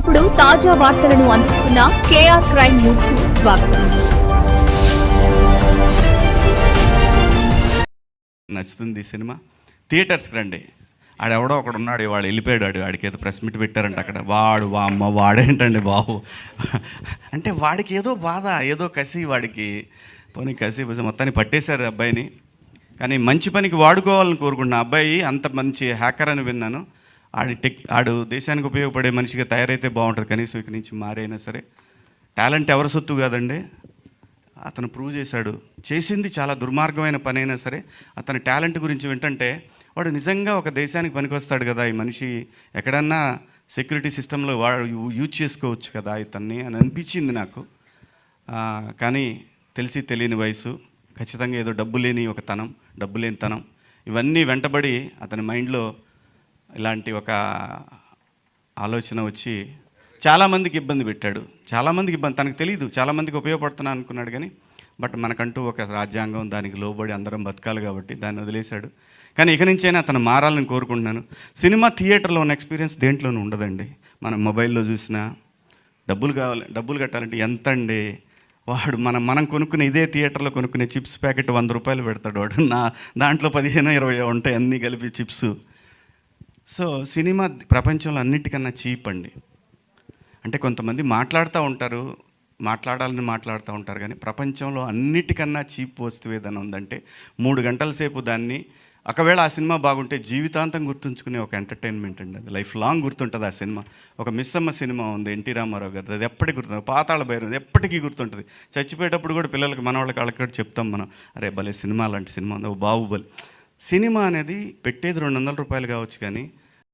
ఎప్పటికప్పుడు తాజా వార్తలను అందిస్తున్న కేఆర్ క్రైమ్ న్యూస్కు స్వాగతం. నచ్చుతుంది సినిమా? థియేటర్స్కి రండి. ఆడెవడో ఒకడు ఉన్నాడు వాడు వెళ్ళిపోయాడు వాడు వాడికి ఏదో ప్రెస్ మీట్ పెట్టారంట అక్కడ. వాడు వా అమ్మ వాడేంటండి బాబు? అంటే వాడికి ఏదో బాధ ఏదో కసి వాడికి. పోనీ కసి మొత్తాన్ని పట్టేశారు అబ్బాయిని. కానీ మంచి పనికి వాడుకోవాలని కోరుకుంటున్నా అబ్బాయి అంత మంచి హ్యాకర్ అని విన్నాను. ఆడి టెక్ ఆడు దేశానికి ఉపయోగపడే మనిషిగా తయారైతే బాగుంటుంది. కనీసం ఇక్కడి నుంచి మారైనా సరే. టాలెంట్ ఎవరి సొత్తు కాదండి. అతను ప్రూవ్ చేశాడు. చేసింది చాలా దుర్మార్గమైన పని అయినా సరే అతని టాలెంట్ గురించి వింటంటే వాడు నిజంగా ఒక దేశానికి పనికొస్తాడు కదా. ఈ మనిషి ఎక్కడన్నా సెక్యూరిటీ సిస్టంలో వాడు యూ- యూజ్ చేసుకోవచ్చు కదా ఇతన్ని అని అనిపించింది నాకు. కానీ తెలిసి తెలియని వయసు ఖచ్చితంగా ఏదో డబ్బు లేని ఒక తనం డబ్బు లేని తనం. ఇవన్నీ వెంటబడి అతని మైండ్లో ఇలాంటి ఒక ఆలోచన వచ్చి చాలామందికి ఇబ్బంది పెట్టాడు. చాలామందికి ఇబ్బంది తనకు తెలియదు చాలామందికి ఉపయోగపడుతున్నా అనుకున్నాడు కానీ బట్ మనకంటూ ఒక రాజ్యాంగం దానికి లోబడి అందరం బతకాలి కాబట్టి దాన్ని వదిలేశాడు. కానీ ఇక నుంచైనా అతను మారాలని కోరుకుంటున్నాను. సినిమా థియేటర్లో ఉన్న ఎక్స్పీరియన్స్ దేంట్లోనూ ఉండదండి. మనం మొబైల్లో చూసినా డబ్బులు కావాలి డబ్బులు కట్టాలంటే ఎంత అండి? వాడు మనం మనం కొనుక్కునే ఇదే థియేటర్లో కొనుక్కునే చిప్స్ ప్యాకెట్ వంద రూపాయలు పెడతాడు వాడు. నా దాంట్లో పదిహేను ఇరవై ఉంటాయి అన్నీ కలిపి చిప్స్. సో సినిమా ప్రపంచంలో అన్నిటికన్నా చీప్ అండి. అంటే కొంతమంది మాట్లాడుతూ ఉంటారు మాట్లాడాలని మాట్లాడుతూ ఉంటారు కానీ ప్రపంచంలో అన్నిటికన్నా చీప్ వస్తువు ఏదైనా ఉందంటే మూడు గంటల సేపు దాన్ని ఒకవేళ ఆ సినిమా బాగుంటే జీవితాంతం గుర్తుంచుకునే ఒక ఎంటర్టైన్మెంట్ అండి అది. లైఫ్ లాంగ్ గుర్తుంటుంది ఆ సినిమా. ఒక మిస్సమ్మ సినిమా ఉంది ఎన్టీ రామారావు గారు అది ఎప్పటికీ గుర్తుంది పాతాళ భైరవం ఎప్పటికీ గుర్తుంటుంది. చచ్చిపోయేటప్పుడు కూడా పిల్లలకి మన వాళ్ళకి వాళ్ళకి కూడా చెప్తాం మనం. అరే భలే సినిమా లాంటి సినిమా ఉంది. ఓ బాహుబలి. సినిమా అనేది పెట్టేది రెండు వందల రూపాయలు కావచ్చు కానీ